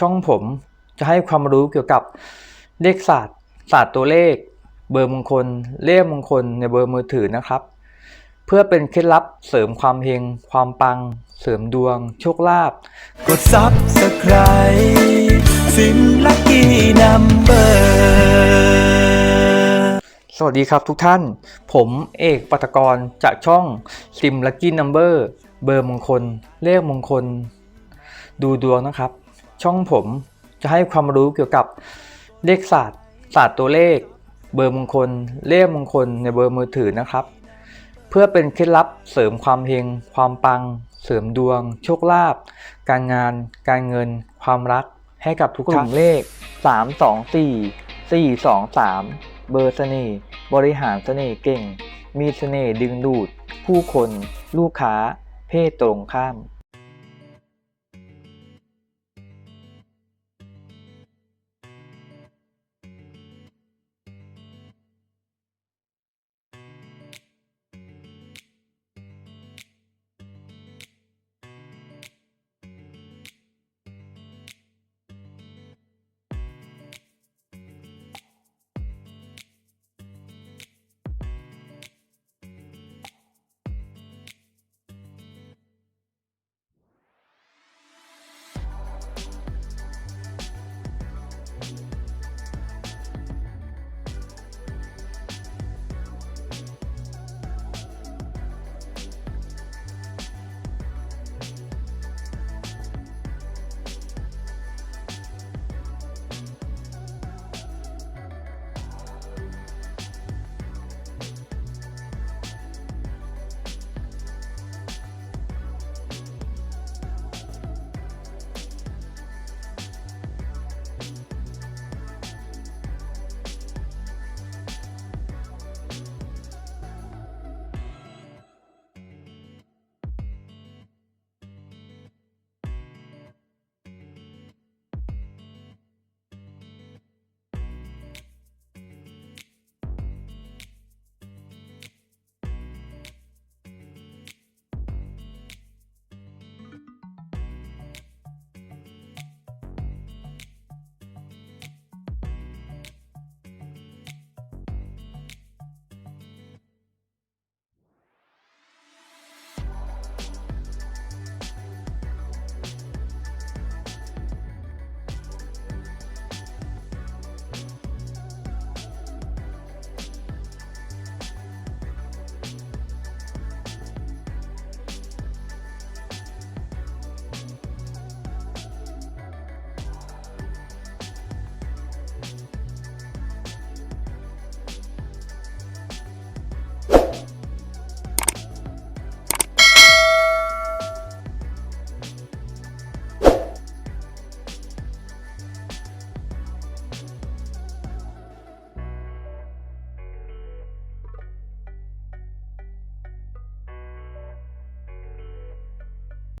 ช่องผมจะให้ความรู้เกี่ยวกับเลขศาสตร์ศาสตร์ตัวเลข เบอร์มงคล เลขมงคลในเบอร์มือถือนะครับ เพื่อเป็นเคล็ดลับเสริมความเฮงความปัง เสริมดวง โชคลาภกด Subscribe ซิมลักกี้นัมเบอร์สวัสดีครับทุกท่าน ผมเอกปัตกรจากช่อง Sim Lucky Number เบอร์มงคล เลขมงคล ดูดวงนะครับ ช่องผมจะให้ความรู้เกี่ยวกับเลขศาสตร์ศาสตร์ตัวเลข เบอร์มงคล เลขมงคลในเบอร์มือถือนะครับ เพื่อเป็นเคล็ดลับเสริมความเฮงความปัง เสริมดวง โชคลาภการงาน การเงิน ความรักให้กับทุกท่านเลข 3 2 4 4 2 3 เบอร์เสน่ห์บริหารเสน่ห์เก่ง มีเสน่ห์ดึงดูด ผู้คน ลูกค้า เพศตรงข้าม